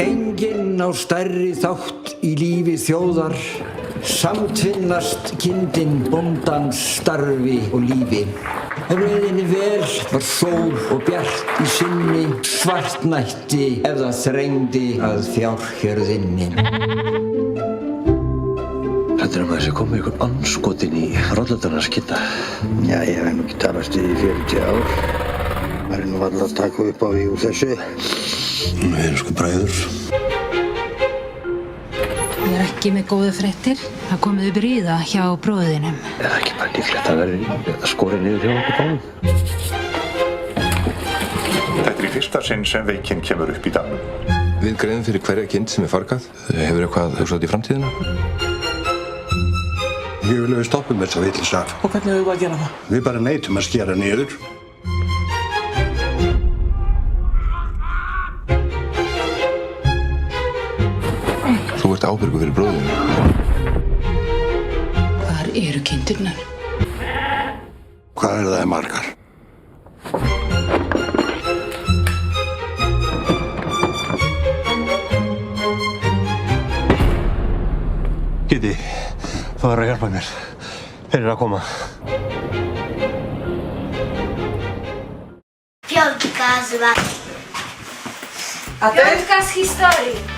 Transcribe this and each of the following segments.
Enginn á stærri þátt í lífi þjóðar. Samtvinnast kindin bóndans starfi og lífi. Rauðinni vel var sól og bjart í sinni. Svartnætti ef það þrengdi að fjárhjörðinni Þetta er að maður sé komið ykkur anskotin í rollutarnar skitta. Já, ég hef nú ekki talast í 40 ár. Það er nú alltaf að taka upp á því úr þessu. Við erum sko bræður. Ég er ekki með góðu fréttir. Það komið upp ríða hjá bróðinum. Er það ekki bara líklegt að vera skorið niður hjá okkur báðum? Þetta er í fyrsta sinn sem veikinn kemur upp í dalnum. Við greiðum fyrir hverja kind sem er fargað. Hefur eitthvað hugsað út í framtíðina? Ég vil að við stoppum þessa villisa. Og hvernig hefur við að gera það? Við bara neytum að skera niður. Ert ábyrgu fyrir bróðinu. Hvar eru kindurnar? Hvað er það margar? Giti, þú verður að hjálpa mér. Þeir eru að koma. Piątka zła. Piątka z historii.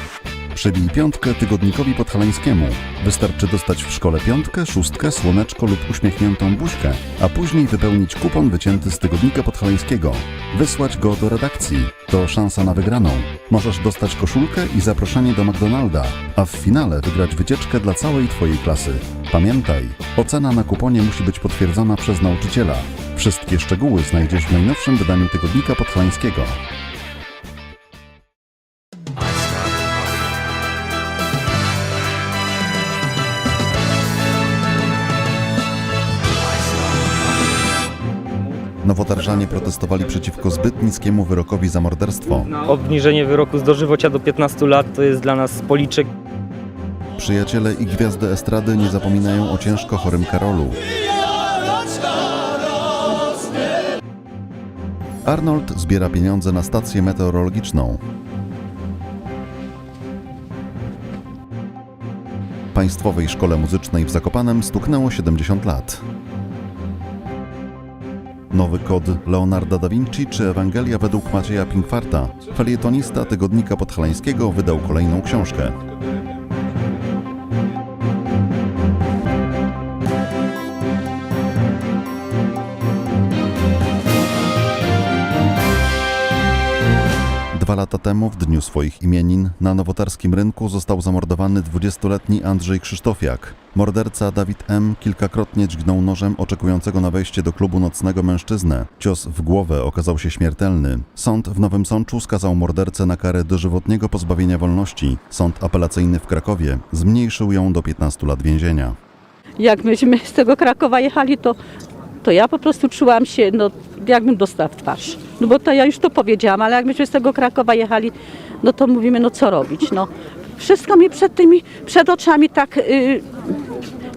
Przybij piątkę tygodnikowi podhalańskiemu. Wystarczy dostać w szkole piątkę, szóstkę, słoneczko lub uśmiechniętą buźkę, a później wypełnić kupon wycięty z tygodnika podhalańskiego. Wysłać go do redakcji. To szansa na wygraną. Możesz dostać koszulkę i zaproszenie do McDonalda, a w finale wygrać wycieczkę dla całej Twojej klasy. Pamiętaj, ocena na kuponie musi być potwierdzona przez nauczyciela. Wszystkie szczegóły znajdziesz w najnowszym wydaniu tygodnika podhalańskiego. Nowotarżanie protestowali przeciwko zbyt niskiemu wyrokowi za morderstwo. Obniżenie wyroku z dożywocia do 15 lat to jest dla nas policzek. Przyjaciele i gwiazdy estrady nie zapominają o ciężko chorym Karolu. Arnold zbiera pieniądze na stację meteorologiczną. Państwowej Szkole Muzycznej w Zakopanem stuknęło 70 lat. Nowy kod Leonarda da Vinci czy Ewangelia według Macieja Pinkwarta. Felietonista tygodnika podhalańskiego wydał kolejną książkę. Dwa lata temu, w dniu swoich imienin, na nowotarskim rynku został zamordowany 20-letni Andrzej Krzysztofiak. Morderca Dawid M. kilkakrotnie dźgnął nożem oczekującego na wejście do klubu nocnego mężczyznę. Cios w głowę okazał się śmiertelny. Sąd w Nowym Sączu skazał mordercę na karę dożywotniego pozbawienia wolności. Sąd apelacyjny w Krakowie zmniejszył ją do 15 lat więzienia. jak myśmy z tego Krakowa jechali, to, to ja po prostu czułam się, no jakbym dostała w twarz. No bo to ja już to powiedziałam, ale jak myśmy z tego Krakowa jechali, no to mówimy, no co robić, no. Wszystko mi przed tymi, przed oczami tak y,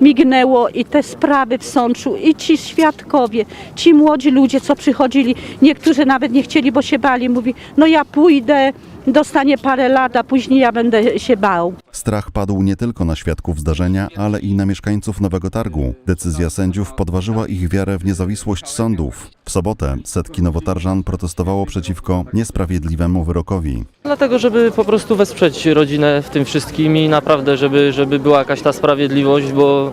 mignęło i te sprawy w Sączu i ci świadkowie, ci młodzi ludzie, co przychodzili, niektórzy nawet nie chcieli, bo się bali, mówi, no ja pójdę, dostanie parę lat, a później ja będę się bał. Strach padł nie tylko na świadków zdarzenia, ale i na mieszkańców Nowego Targu. Decyzja sędziów podważyła ich wiarę w niezawisłość sądów. W sobotę setki nowotarżan protestowało przeciwko niesprawiedliwemu wyrokowi. Dlatego, żeby po prostu wesprzeć rodzinę w tym wszystkim i naprawdę, żeby, żeby była jakaś ta sprawiedliwość, bo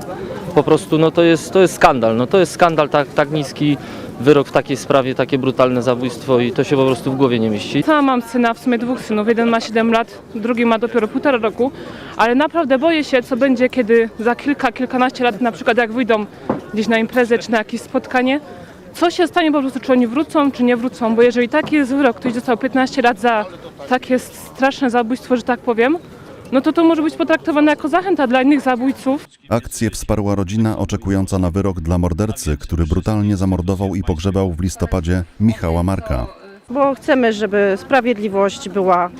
po prostu no to jest, to jest skandal. No to jest skandal tak, tak niski wyrok w takiej sprawie, takie brutalne zabójstwo i to się po prostu w głowie nie mieści. Sama mam syna, w sumie dwóch synów. Jeden ma 7 lat, drugi ma dopiero półtora roku, ale naprawdę boję się, co będzie, kiedy za kilka, kilkanaście lat, na przykład jak wyjdą gdzieś na imprezę czy na jakieś spotkanie, co się stanie po prostu, czy oni wrócą, czy nie wrócą, bo jeżeli taki jest wyrok, ktoś dostał 15 lat za takie straszne zabójstwo, że tak powiem, no to to może być potraktowane jako zachęta dla innych zabójców. Akcję wsparła rodzina oczekująca na wyrok dla mordercy, który brutalnie zamordował i pogrzebał w listopadzie Michała Marka. Bo chcemy, żeby sprawiedliwość była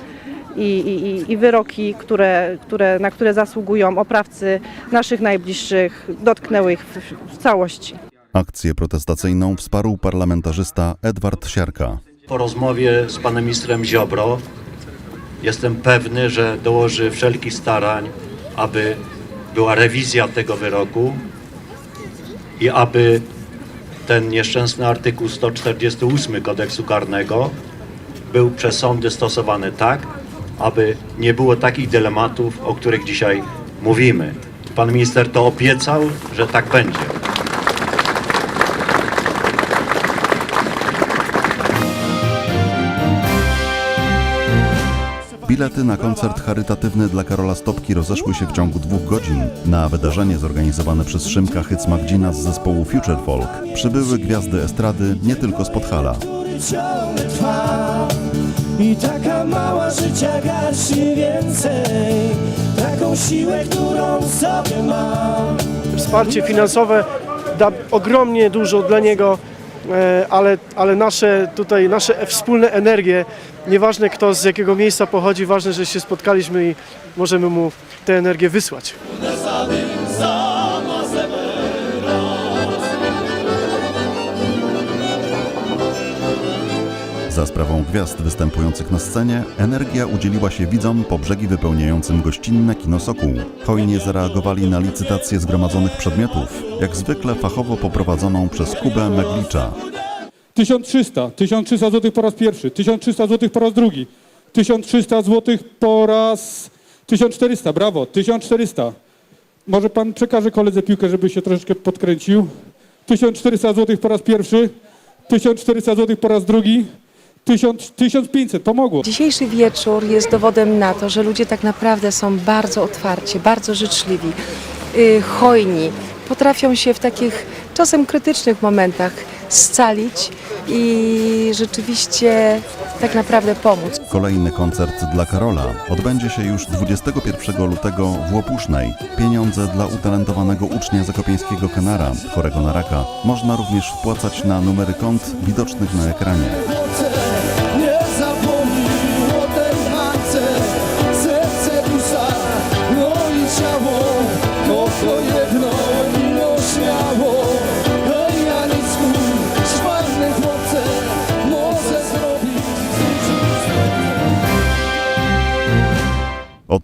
i, i, i wyroki, które, które, na które zasługują oprawcy naszych najbliższych, dotknęły ich w, w całości. Akcję protestacyjną wsparł parlamentarzysta Edward Siarka. Po rozmowie z panem ministrem Ziobro jestem pewny, że dołoży wszelkich starań, aby była rewizja tego wyroku i aby ten nieszczęsny artykuł 148 kodeksu karnego był przez sądy stosowany tak, aby nie było takich dylematów, o których dzisiaj mówimy. Pan minister to obiecał, że tak będzie. Bilety na koncert charytatywny dla Karola Stopki rozeszły się w ciągu dwóch godzin. Na wydarzenie zorganizowane przez Szymka Hycmagdzina z zespołu Future Folk przybyły gwiazdy estrady nie tylko z Podhala. I taka mała życia garści więcej Taką siłę, którą sobie mam Wsparcie finansowe da ogromnie dużo dla niego, ale, ale nasze tutaj, nasze wspólne energie, nieważne kto z jakiego miejsca pochodzi, ważne, że się spotkaliśmy i możemy mu tę energię wysłać. Za sprawą gwiazd występujących na scenie, energia udzieliła się widzom po brzegi wypełniającym gościnne kino Sokół. Hojnie zareagowali na licytację zgromadzonych przedmiotów, jak zwykle fachowo poprowadzoną przez Kubę Meglicza. 1300, 1300 zł po raz pierwszy, 1300 zł po raz drugi, 1300 zł po raz 1400, brawo, 1400. Może pan przekaże koledze piłkę, żeby się troszeczkę podkręcił. 1400 zł po raz pierwszy, 1400 zł po raz drugi, 1000, 1500, pomogło. Dzisiejszy wieczór jest dowodem na to, że ludzie tak naprawdę są bardzo otwarci, bardzo życzliwi, yy, hojni. Potrafią się w takich czasem krytycznych momentach scalić i rzeczywiście tak naprawdę pomóc. Kolejny koncert dla Karola odbędzie się już 21 lutego w Łopusznej. Pieniądze dla utalentowanego ucznia zakopieńskiego Kanara, chorego na raka, można również wpłacać na numery kont widocznych na ekranie.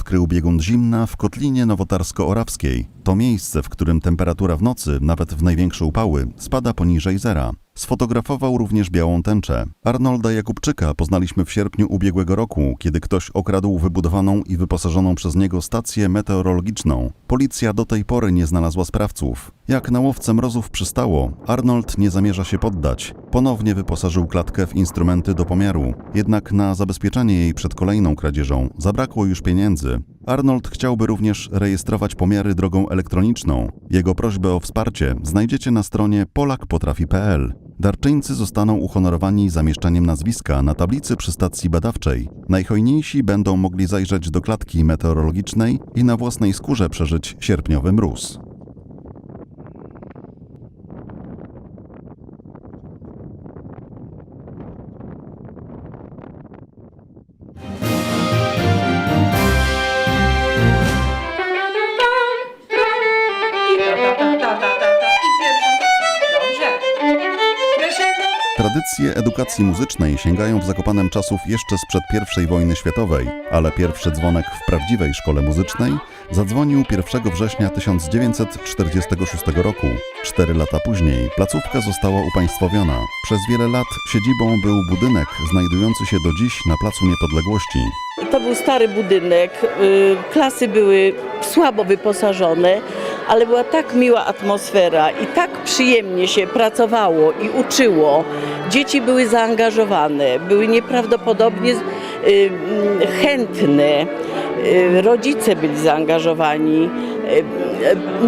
Odkrył biegun zimna w Kotlinie Nowotarsko-Orawskiej. To miejsce, w którym temperatura w nocy, nawet w największe upały, spada poniżej zera. Sfotografował również białą tęczę. Arnolda Jakubczyka poznaliśmy w sierpniu ubiegłego roku, kiedy ktoś okradł wybudowaną i wyposażoną przez niego stację meteorologiczną. Policja do tej pory nie znalazła sprawców. Jak na łowcę mrozów przystało, Arnold nie zamierza się poddać. Ponownie wyposażył klatkę w instrumenty do pomiaru. Jednak na zabezpieczenie jej przed kolejną kradzieżą zabrakło już pieniędzy. Arnold chciałby również rejestrować pomiary drogą elektroniczną. Jego prośbę o wsparcie znajdziecie na stronie polakpotrafi.pl. Darczyńcy zostaną uhonorowani zamieszczaniem nazwiska na tablicy przy stacji badawczej. Najhojniejsi będą mogli zajrzeć do klatki meteorologicznej i na własnej skórze przeżyć sierpniowy mróz. Tradycje edukacji muzycznej sięgają w Zakopanem czasów jeszcze sprzed I wojny światowej, ale pierwszy dzwonek w prawdziwej szkole muzycznej zadzwonił 1 września 1946 roku. Cztery lata później placówka została upaństwowiona. Przez wiele lat siedzibą był budynek znajdujący się do dziś na Placu Niepodległości. To był stary budynek, y, klasy były słabo wyposażone, ale była tak miła atmosfera i tak przyjemnie się pracowało i uczyło. Dzieci były zaangażowane, były nieprawdopodobnie y, mm, chętne, y, rodzice byli zaangażowani. Y,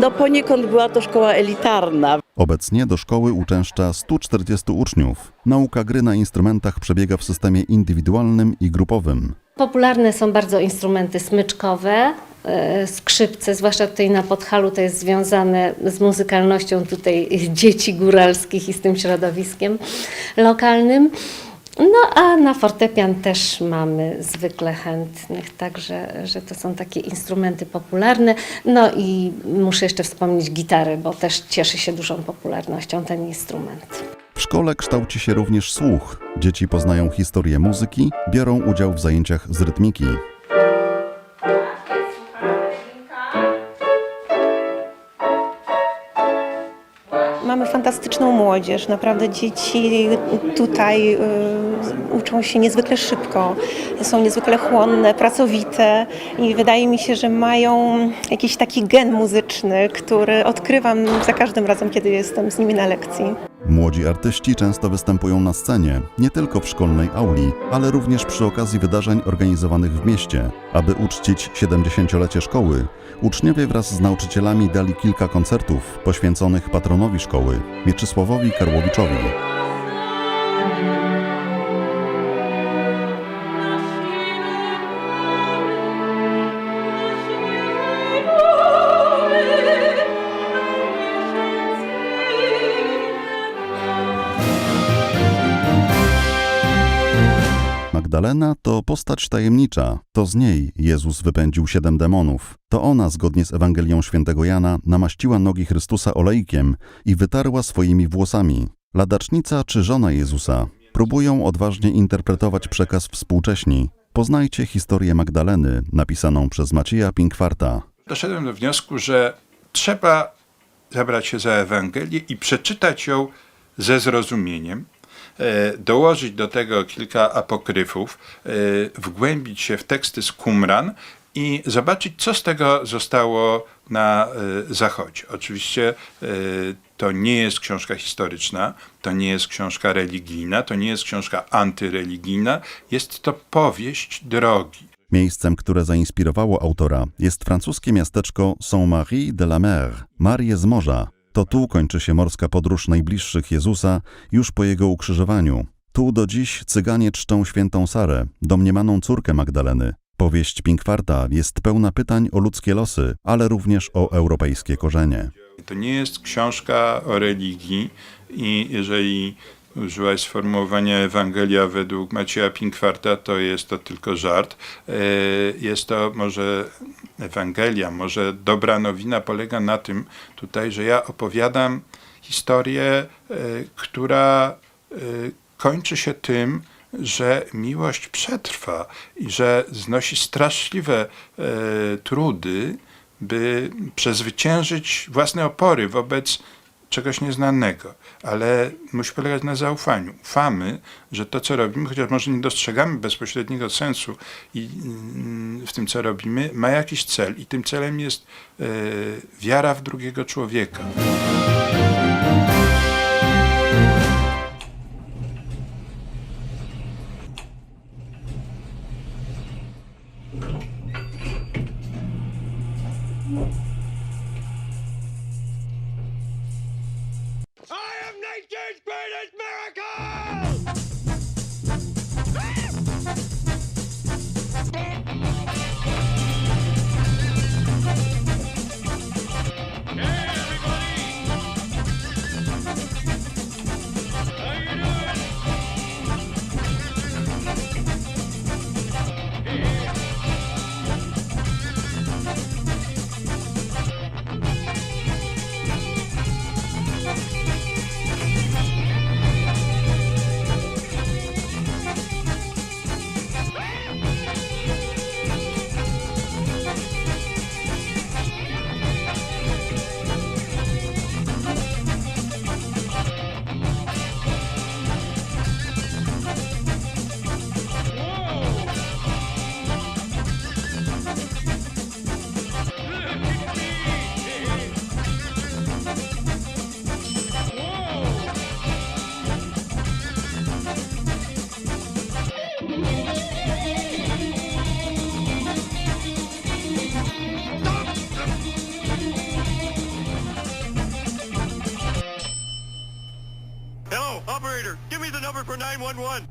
No poniekąd była to szkoła elitarna. Obecnie do szkoły uczęszcza 140 uczniów. Nauka gry na instrumentach przebiega w systemie indywidualnym i grupowym. Popularne są bardzo instrumenty smyczkowe, skrzypce, zwłaszcza tutaj na Podhalu to jest związane z muzykalnością tutaj dzieci góralskich i z tym środowiskiem lokalnym. No a na fortepian też mamy zwykle chętnych, także że to są takie instrumenty popularne. No i muszę jeszcze wspomnieć gitarę, bo też cieszy się dużą popularnością ten instrument. W szkole kształci się również słuch. Dzieci poznają historię muzyki, biorą udział w zajęciach z rytmiki. Mamy fantastyczną młodzież. Naprawdę dzieci tutaj y, uczą się niezwykle szybko. Są niezwykle chłonne, pracowite i wydaje mi się, że mają jakiś taki gen muzyczny, który odkrywam za każdym razem, kiedy jestem z nimi na lekcji. Młodzi artyści często występują na scenie, nie tylko w szkolnej auli, ale również przy okazji wydarzeń organizowanych w mieście. Aby uczcić 70-lecie szkoły, uczniowie wraz z nauczycielami dali kilka koncertów poświęconych patronowi szkoły, Mieczysławowi Karłowiczowi. Magdalena to postać tajemnicza. To z niej Jezus wypędził siedem demonów. To ona, zgodnie z Ewangelią świętego Jana, namaściła nogi Chrystusa olejkiem i wytarła swoimi włosami. Ladacznica czy żona Jezusa próbują odważnie interpretować przekaz współcześni. Poznajcie historię Magdaleny, napisaną przez Macieja Pinkwarta. Doszedłem do wniosku, że trzeba zabrać się za Ewangelię i przeczytać ją ze zrozumieniem, dołożyć do tego kilka apokryfów, e, wgłębić się w teksty z Qumran i zobaczyć, co z tego zostało na e, Zachodzie. Oczywiście e, to nie jest książka historyczna, to nie jest książka religijna, to nie jest książka antyreligijna, jest to powieść drogi. Miejscem, które zainspirowało autora, jest francuskie miasteczko Saint-Marie de la Mer, Marię z Morza. To tu kończy się morska podróż najbliższych Jezusa już po jego ukrzyżowaniu. Tu do dziś cyganie czczą świętą Sarę, domniemaną córkę Magdaleny. Powieść Pinkwarta jest pełna pytań o ludzkie losy, ale również o europejskie korzenie. To nie jest książka o religii i jeżeli użyłaś sformułowania Ewangelia według Macieja Pinkwarta, to jest to tylko żart. E, Jest to może Ewangelia, może dobra nowina polega na tym tutaj, że ja opowiadam historię, e, która e, kończy się tym, że miłość przetrwa i że znosi straszliwe trudy, by przezwyciężyć własne opory wobec czegoś nieznanego, ale musi polegać na zaufaniu. Ufamy, że to, co robimy, chociaż może nie dostrzegamy bezpośredniego sensu i, mm, w tym, co robimy, ma jakiś cel i tym celem jest e, wiara w drugiego człowieka. 1-1.